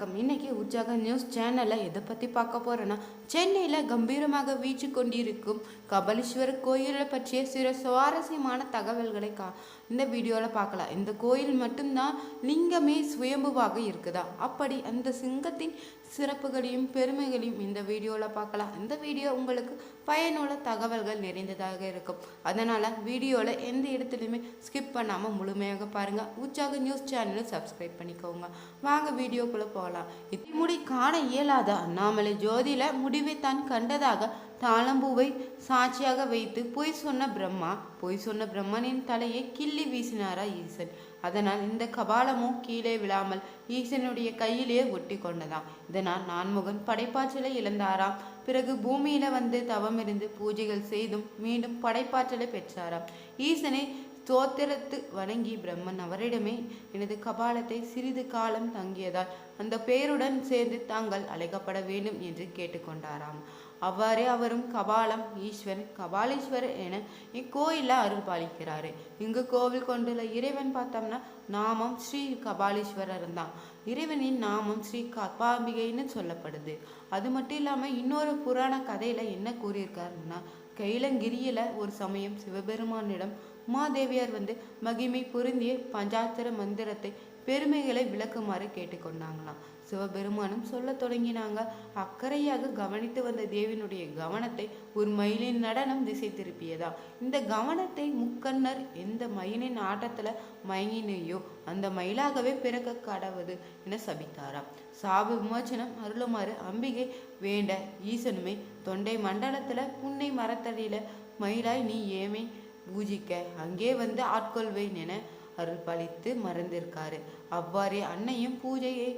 வணக்கம். இன்னைக்கு உற்சாக நியூஸ் சேனலில் எதை பற்றி பார்க்க போகிறோன்னா சென்னையில் கம்பீரமாக வீச்சு கொண்டிருக்கும் கபலீஸ்வரர் கோயிலை பற்றிய சில சுவாரஸ்யமான தகவல்களை கா இந்த வீடியோவில் பார்க்கலாம் இந்த கோயில் மட்டும்தான் லிங்கமே சுயம்புவாக இருக்குதா? அப்படி அந்த சிங்கத்தின் சிறப்புகளையும் பெருமைகளையும் இந்த வீடியோவில் பார்க்கலாம் இந்த வீடியோ உங்களுக்கு பயனுள்ள தகவல்கள் நிறைந்ததாக இருக்கும். அதனால் வீடியோவில் எந்த இடத்துலையுமே ஸ்கிப் பண்ணாமல் முழுமையாக பாருங்கள் உற்சாக நியூஸ் சேனலை சப்ஸ்கிரைப் பண்ணிக்கோங்க. வாங்க வீடியோக்குள்ளே போகலாம் இத்திமுடி காண இயலாத அண்ணாமலை ஜோதியில் முடிவை தான் கண்டதாக தாளம்பூவை சாட்சியாக வைத்து பொய் சொன்ன பிரம்மா பொய் சொன்ன பிரம்மனின் தலையை கிள்ளி வீசினாரா ஈசன். அதனால் இந்த கபாலமும் கீழே விழாமல் ஈசனுடைய கையிலே ஒட்டி கொண்டதாம். இதனால் நான்முகன் படைப்பாற்றலை இழந்தாராம். பிறகு பூமியில வந்து தவமிருந்து பூஜைகள் செய்தும் மீண்டும் படைப்பாற்றலை பெற்றாராம். ஈசனை ஸ்தோத்திரத்து வணங்கி பிரம்மன் அவரிடமே எனது கபாலத்தை சிறிது காலம் தங்கியதால் அந்த பெயருடன் சேர்ந்து தாங்கள் அழைக்கப்பட வேண்டும் என்று கேட்டுக்கொண்டாராம். அவ்வாறே அவரும் கபாலம் ஈஸ்வரன் கபாலீஸ்வரர் என இக்கோயிலில் அருள் பாலிக்கிறாரு இங்கு கோவில் கொண்டுள்ள இறைவன் பார்த்தோம்னா நாமம் ஸ்ரீ கபாலீஸ்வரர் தான். இறைவனின் நாமம் ஸ்ரீ கபாம்பிகைன்னு சொல்லப்படுது. அது மட்டும் இல்லாமல் இன்னொரு புராண கதையில என்ன கூறியிருக்காருன்னா கைலங்கிரியில ஒரு சமயம் சிவபெருமானிடம் உமாதேவியார் வந்து மகிமை பொருந்திய பஞ்சாத்திர மந்திரத்தை பெருமைகளை விளக்குமாறு கேட்டுக்கொண்டாங்களாம். சிவபெருமானும் சொல்ல தொடங்கினாங்க. அக்கறையாக கவனித்து வந்த தேவினுடைய கவனத்தை ஒரு மயிலின் நடனம் திசை திருப்பியதா இந்த கவனத்தை முக்கன்னர் எந்த மயிலின் ஆட்டத்துல மயங்கினையோ அந்த மயிலாகவே பிறக்க கடவுது என சபித்தாராம். சாப விமோச்சனம் அருளுமாறு அம்பிகை வேண்ட ஈசனுமே தொண்டை மண்டலத்துல புன்னை மரத்தடியில மயிலாய் நீ ஏமை பூஜிக்க அங்கே வந்து ஆட்கொள்வேன் என அருள் பழித்து மறந்திருக்காரு. அவ்வாறே அன்னையும் பூஜையை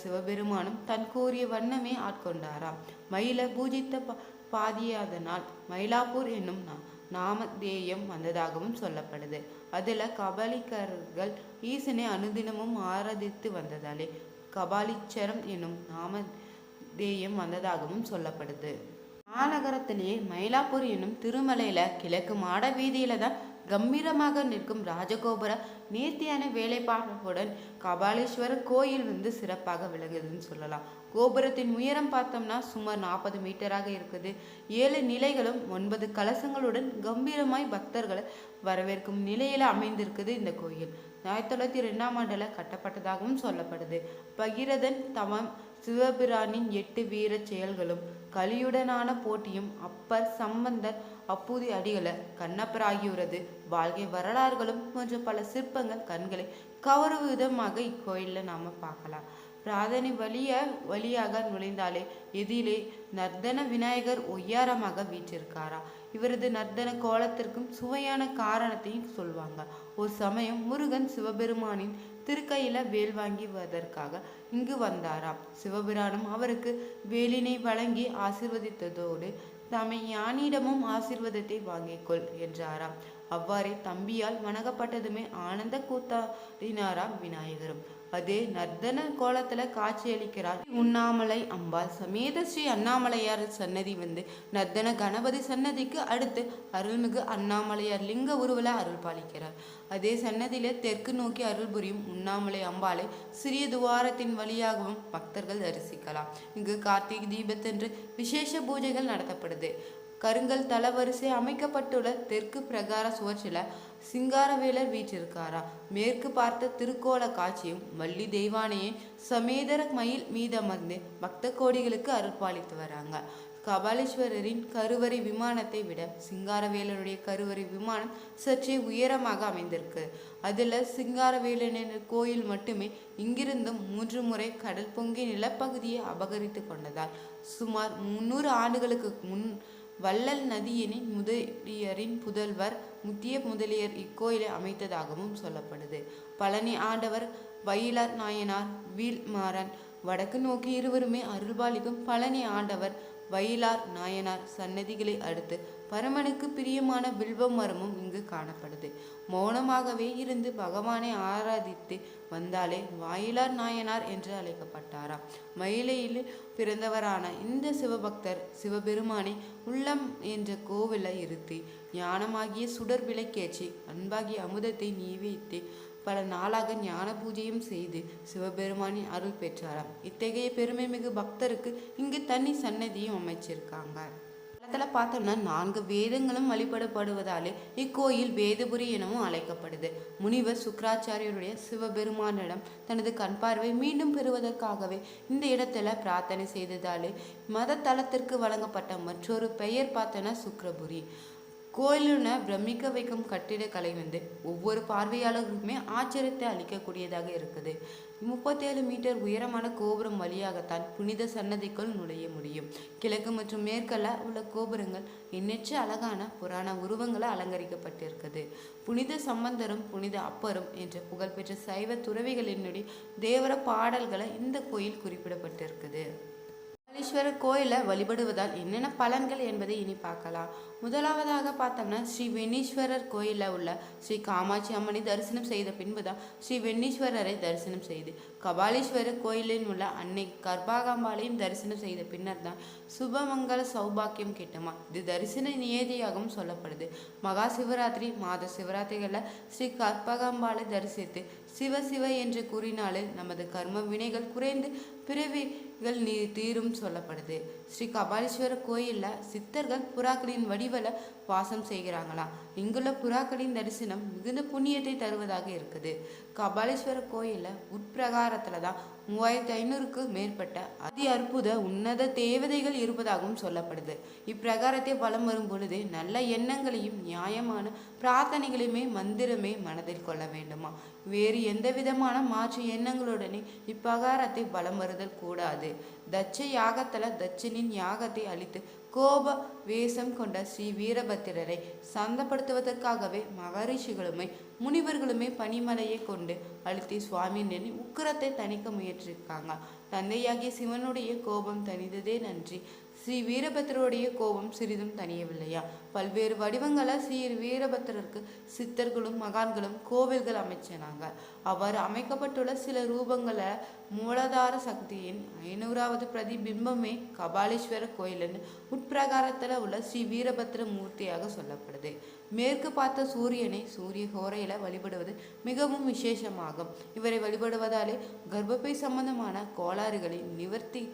சிவபெருமானும் தன் கூறிய வண்ணமே ஆட்கொண்டாராம். மயில பூஜித்த பா பாதியாதனால் மயிலாப்பூர் என்னும் நாம தேயம் வந்ததாகவும் சொல்லப்படுது. அதுல கபாலிக்கர்கள் ஈசனை அனுதினமும் ஆராதித்து வந்ததாலே கபாலிச்சரம் என்னும் நாம தேயம் வந்ததாகவும் சொல்லப்படுது. மாநகரத்திலேயே மயிலாப்பூர் என்னும் திருமலையில கிழக்கு மாட வீதியில தான் கம்பீரமாக நிற்கும் ராஜகோபுர நேர்த்தியான வேலைப்பாடுடன் கபாலீஸ்வரர் கோயில் வந்து சிறப்பாக விளங்குதுன்னு சொல்லலாம். கோபுரத்தின் உயரம் பார்த்தோம்னா சுமார் நாற்பது மீட்டராக இருக்குது. ஏழு நிலைகளும் ஒன்பது கலசங்களுடன் கம்பீரமாய் பக்தர்களை வரவேற்கும் நிலையில அமைந்திருக்குது இந்த கோயில். ஆயிரத்தி தொள்ளாயிரத்தி ரெண்டாம் ஆண்டுல கட்டப்பட்டதாகவும் சொல்லப்படுது. பகிரதன் தவம் சிவபிரானின் எட்டு வீர செயல்களும் கலியுடனான போட்டியும் அப்பர் சம்பந்தர் அப்பூதி அடிகளை கண்ணப்பராகியவரது வாழ்க்கை வரலாறுகளும் போன்ற பல சிற்பங்கள் கண்களை கவரும் விதமாக இக்கோயிலில் நாம பார்க்கலாம். பிரார்த்தனை வழிய வழியாக நுழைந்தாலே எதிலே நர்தன விநாயகர் ஒய்யாரமாக வீற்றிருக்காரா? இவரது நர்தன கோலத்திற்கும் சுவையான காரணத்தையும் சொல்வாங்க. ஒரு சமயம் முருகன் சிவபெருமானின் திருக்கையில வேல் வாங்கிவதற்காக இங்கு வந்தாராம். சிவபிரானும் அவருக்கு வேலினை வழங்கி ஆசிர்வதித்ததோடு தம்மை யானிடமும் ஆசிர்வாதத்தை வாங்கிக்கொள் என்றாராம். அவ்வாறே தம்பியால் வணங்கப்பட்டதுமே ஆனந்த கூத்தாடினாராம் விநாயகரும். அது நர்தன கோலத்துல காட்சியளிக்கிறார் உண்ணாமலை அம்பாள் சமேத ஸ்ரீ அண்ணாமலையார் சன்னதி வந்து நர்தன கணபதி சன்னதிக்கு அடுத்து அருள்மிகு அண்ணாமலையார் லிங்க உருவல அருள் பாலிக்கிறார். அதே சன்னதியில தெற்கு நோக்கி அருள் புரியும் உண்ணாமலை அம்பாளை சிறிய துவாரத்தின் வழியாகவும் பக்தர்கள் தரிசிக்கலாம். இங்கு கார்த்திகை தீபத்தன்று விசேஷ பூஜைகள் நடத்தப்படுது. கருங்கல் தளவரிசை அமைக்கப்பட்டுள்ள தெற்கு பிரகார சுவற்றில சிங்காரவேலர் வீற்றிருக்காரா? மேற்கு பார்த்த திருக்கோல காட்சியும் வள்ளி தெய்வானையே சமேதர மயில் மீதமர்ந்து பக்த கோடிகளுக்கு அருள்பாலித்து வராங்க. கபாலீஸ்வரரின் கருவறை விமானத்தை விட சிங்காரவேலருடைய கருவறை விமானம் சற்றே உயரமாக அமைந்திருக்கு. அதில் சிங்காரவேலனின் கோயில் மட்டுமே இங்கிருந்தும் மூன்று முறை கடல் பொங்கி நிலப்பகுதியை அபகரித்து கொண்டதால் சுமார் முன்னூறு ஆண்டுகளுக்கு முன் வள்ளல் நதியினின் முதலியரின் புதல்வர் முத்திய முதலியர் இக்கோயிலை அமைத்ததாகவும் சொல்லப்படுது. பழனி ஆண்டவர் வயிலார் நாயனார் வீல்மாறன் வடக்கு நோக்கி இருவருமே அருள்பாலிக்கும் பழனி ஆண்டவர் வயிலார் நாயனார் சன்னதிகளை அடுத்து பரமனுக்கு பிரியமான வில்வ மரமும் இங்கு காணப்படுது. மௌனமாகவே இருந்து பகவானை ஆராதித்து வந்தாலே வாயிலார் நாயனார் என்று அழைக்கப்பட்டாராம் மயிலையில் பிறந்தவரான இந்த சிவபக்தர் சிவபெருமானை உள்ளம் என்ற கோவிலை இருத்தி ஞானமாகிய சுடர் விளக்கேற்றி அன்பாகிய அமுதத்தை நீவித்து பல நாளாக ஞான பூஜையும் செய்து சிவபெருமானின் அருள் பெற்றாராம். இத்தகைய பெருமை மிகு பக்தருக்கு இங்கு தனி சன்னதியும் அமைச்சிருக்காங்க. இடத்துல பார்த்தோம்னா நான்கு வேதங்களும் வழிபடப்படுவதாலே இக்கோயில் வேதபுரி எனவும் அழைக்கப்படுது. முனிவர் சுக்கராச்சாரியருடைய சிவபெருமானிடம் தனது கண் பார்வை மீண்டும் பெறுவதற்காகவே இந்த இடத்துல பிரார்த்தனை செய்ததாலே மத தளத்திற்கு வழங்கப்பட்ட மற்றொரு பெயர் பார்த்தோன்னா சுக்ரபுரி கோயிலுன பிரமிக்க வைக்கும் கட்டிடக்கலை வந்து ஒவ்வொரு பார்வையாளர்களுக்குமே ஆச்சரியத்தை அளிக்கக்கூடியதாக இருக்குது. முப்பத்தேழு மீட்டர் உயரமான கோபுரம் வழியாகத்தான் புனித சன்னதிக்குள் நுழைய முடியும். கிழக்கு மற்றும் மேற்கல்ல உள்ள கோபுரங்கள் எண்ணற்ற அழகான புராண உருவங்களை அலங்கரிக்கப்பட்டிருக்குது புனித சம்பந்தரும் புனித அப்பரும் என்ற புகழ்பெற்ற சைவ துறவிகளினுடைய தேவர பாடல்களை இந்த கோயில் குறிப்பிடப்பட்டிருக்குது. மகாலீஸ்வரர் கோயிலை வழிபடுவதால் என்னென்ன பலன்கள் என்பதை இனி பார்க்கலாம். முதலாவதாக பார்த்தோம்னா ஸ்ரீ வெண்ணீஸ்வரர் கோயிலில் உள்ள ஸ்ரீ காமாட்சி அம்மனை தரிசனம் செய்த பின்புதான் ஸ்ரீ வெண்ணீஸ்வரரை தரிசனம் செய்து கபாலீஸ்வரர் கோயிலில் உள்ள அன்னை கர்ப்பாகாம்பாளையும் தரிசனம் செய்த பின்னர் தான் சுபமங்கல சௌபாக்கியம் கிட்டமா. இது தரிசன நியதியாகவும் சொல்லப்படுது. மகா சிவராத்திரி மாத சிவராத்திரிகளில் ஸ்ரீ கற்பகாம்பாளை தரிசித்து சிவ சிவ என்று கூறினாலே நமது கர்ம வினைகள் குறைந்து பிறவிகள் நீ தீரும் சொல்லப்படுது. ஸ்ரீ கபாலீஸ்வரர் கோயிலில் சித்தர்கள் புறாக்களின் வடிவில் வாசம் செய்கிறாங்களாம் இங்குள்ள புறாக்களின் தரிசனம் மிகுந்த புண்ணியத்தை தருவதாக இருக்குது. கபாலீஸ்வரர் கோயிலில் உட்பிரகாரத்தில் தான் மூவாயிரத்தி ஐநூறுக்கு மேற்பட்ட அதி அற்புத உன்னத தேவதைகள் இருப்பதாகவும் சொல்லப்படுது. இப்பிரகாரத்தை வலம் வரும் பொழுது நல்ல எண்ணங்களையும் நியாயமான பிரார்த்தனைகளையுமே மந்திரமே மனதில் கொள்ள வேண்டுமா? வேறு எந்த விதமான மாற்று எண்ணங்களுடனே இப்பகாரத்தை வலம் வருதல் கூடாது. தட்ச யாகத்தில் தட்சனின் யாகத்தை அழித்து கோப வேஷம் கொண்ட ஸ்ரீ வீரபத்திரரை சந்தப்படுத்துவதற்காகவே மகரிஷிகளுமே முனிவர்களுமே பனிமலையை கொண்டு அழுத்தி சுவாமி நின்று உக்கிரத்தை தணிக்க முயற்சிருக்காங்க தந்தையாகிய சிவனுடைய கோபம் தணிந்ததே நன்றி. ஸ்ரீ வீரபத்ரருடைய கோபம் சிறிதும் தனியவில்லையா பல்வேறு வடிவங்களை ஸ்ரீ வீரபத்திரருக்கு சித்தர்களும் மகான்களும் கோவில்கள் அமைச்சினாங்க அவர் அமைக்கப்பட்டுள்ள சில ரூபங்களை மூலாதார சக்தியின் ஐநூறாவது பிரதிபிம்பமே கபாலீஸ்வரர் கோயிலின் உட்பிரகாரத்தில் உள்ள ஸ்ரீ வீரபத்திர மூர்த்தியாக சொல்லப்படுது. மேற்கு பார்த்த சூரியனை சூரிய கோரையில் வழிபடுவது மிகவும் விசேஷமாகும். இவரை வழிபடுவதாலே கர்ப்பப்பை சம்பந்தமான கோளாறுகளின் நிவர்த்தி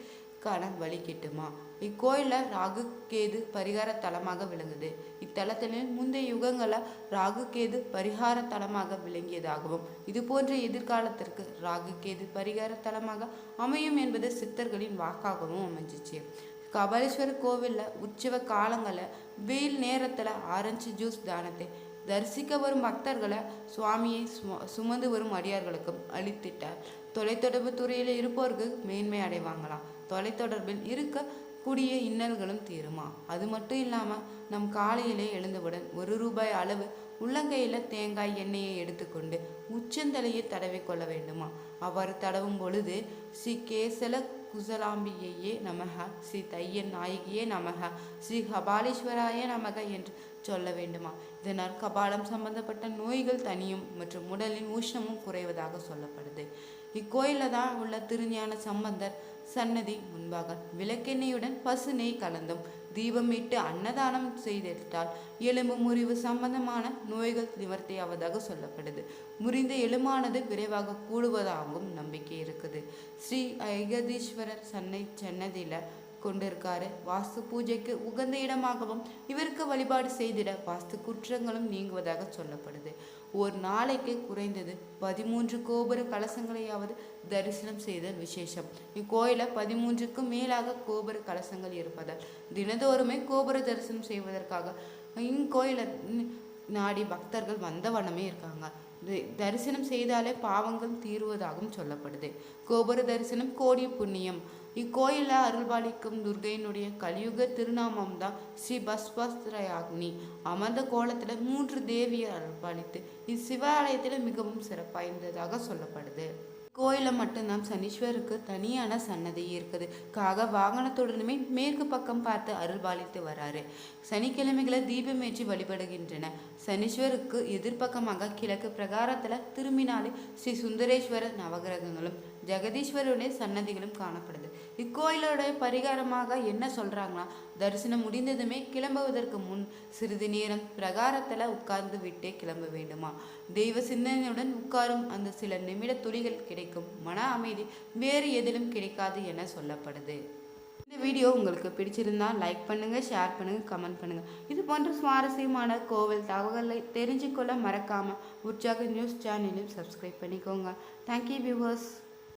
காண வழி கிட்டுமா? இக்கோயிலில் ராகு கேது பரிகார தலமாக விளங்குது. இத்தலத்தில் முந்தைய யுகங்களில் ராகு கேது பரிகார தலமாக விளங்கியதாகவும் இது போன்ற எதிர்காலத்திற்கு ராகு கேது பரிகார தலமாக அமையும் என்பது சித்தர்களின் வாக்காகவும் அமைஞ்சிச்சு. கபாலீஸ்வரர் கோவிலில் உற்சவ காலங்களில் வெயில் நேரத்தில் ஆரஞ்சு ஜூஸ் தானத்தை தரிசிக்க வரும் பக்தர்களை சுவாமியை சும சுமந்து வரும் அடியார்களுக்கும் அளித்திட்டார். தொலைத்தொடர்பு துறையில் இருப்போருக்கு மேன்மை அடைவாங்களாம். தொலைத்தொடர்பில் இருக்க கூடிய இன்னல்களும் தீருமா? அது மட்டும் இல்லாமல் நம் காலையிலே எழுந்தவுடன் ஒரு ரூபாய் அளவு உள்ளங்கையில் தேங்காய் எண்ணெயை எடுத்துக்கொண்டு உச்சந்தலையை தடவி கொள்ள வேண்டுமா? அவ்வாறு தடவும் பொழுது ஸ்ரீ கேசல குசலாம்பிகையே நமக ஸ்ரீ தையன் நாயகியே நமக ஸ்ரீ கபாலீஸ்வராய நமக என்று சொல்ல வேண்டுமா? இதனால் கபாலம் சம்பந்தப்பட்ட நோய்கள் தனியும் மற்றும் உடலின் உஷ்ணமும் குறைவதாக சொல்லப்படுது. இக்கோயிலில் தான் உள்ள திருஞான சம்பந்தர் சன்னதி முன்பாக விளக்கெண்ணெயுடன் பசு நெய் கலந்தும் தீபமிட்டு அன்னதானம் செய்திருந்தால் எலும்பு முறிவு சம்பந்தமான நோய்கள் நிவர்த்தியாவதாக சொல்லப்படுது. முறிந்த எலும்பானது விரைவாக கூடுவதாகவும் நம்பிக்கை இருக்குது. ஸ்ரீ ஐகதீஸ்வரர் சன்னை சன்னதியில கொண்டிருக்காரு. வாஸ்து பூஜைக்கு உகந்த இடமாகவும் இவருக்கு வழிபாடு செய்திட வாஸ்து குற்றங்களும் நீங்குவதாக சொல்லப்படுது. ஒரு நாளைக்கு குறைந்தது பதிமூன்று கோபுர கலசங்களையாவது தரிசனம் செய்தல் விசேஷம். இக்கோயில பதிமூன்றுக்கும் மேலாக கோபுர கலசங்கள் இருப்பதால் தினதோறுமே கோபுர தரிசனம் செய்வதற்காக இக்கோயில நாடி பக்தர்கள் வந்த வண்ணமே இருக்காங்க. தரிசனம் செய்தாலே பாவங்கள் தீருவதாகவும் சொல்லப்படுது. கோபுர தரிசனம் கோடி புண்ணியம். இக்கோயிலில் அருள்பாலிக்கும் துர்கையினுடைய கலியுக திருநாமம் தான் ஸ்ரீ பஸ்வஸ்திரயாக்னி. அமர்ந்த கோலத்தில் மூன்று தேவியர் அருள்பாலித்து இச்சிவாலயத்தில் மிகவும் சிறப்பாய்ந்ததாக சொல்லப்படுது. கோயிலில் மட்டும்தான் சனீஸ்வருக்கு தனியான சன்னதி இருக்குது. காக வாகனத்துடனுமே மேற்கு பக்கம் பார்த்து அருள்பாலித்து வராரு. சனிக்கிழமைகளை தீபமேற்றி வழிபடுகின்றன. சனீஸ்வருக்கு எதிர்ப்பக்கமாக கிழக்கு பிரகாரத்தில் திரும்பினாலே ஸ்ரீ சுந்தரேஸ்வரர் நவகிரகங்களும் ஜெகதீஸ்வரருடைய சன்னதிகளும் காணப்படுது. இக்கோயிலோட பரிகாரமாக என்ன சொல்றாங்களா தரிசனம் முடிந்ததுமே கிளம்புவதற்கு முன் சிறிது நேரம் பிரகாரத்தில் உட்கார்ந்து விட்டே கிளம்ப வேண்டுமா? தெய்வ சிந்தனையுடன் உட்காரும் அந்த சில நிமிட துளிகள் கிடைக்கும். மன அமைதி வேறு எதிலும் கிடைக்காது என சொல்லப்படுது. இந்த வீடியோ உங்களுக்கு பிடிச்சிருந்தா லைக் பண்ணுங்க ஷேர் பண்ணுங்க கமெண்ட் பண்ணுங்க. இது போன்ற சுவாரஸ்யமான கோவில் தகவல்களை தெரிஞ்சுக்கொள்ள மறக்காம உற்சாக நியூஸ் சேனலையும் சப்ஸ்கிரைப் பண்ணிக்கோங்க. Thank you viewers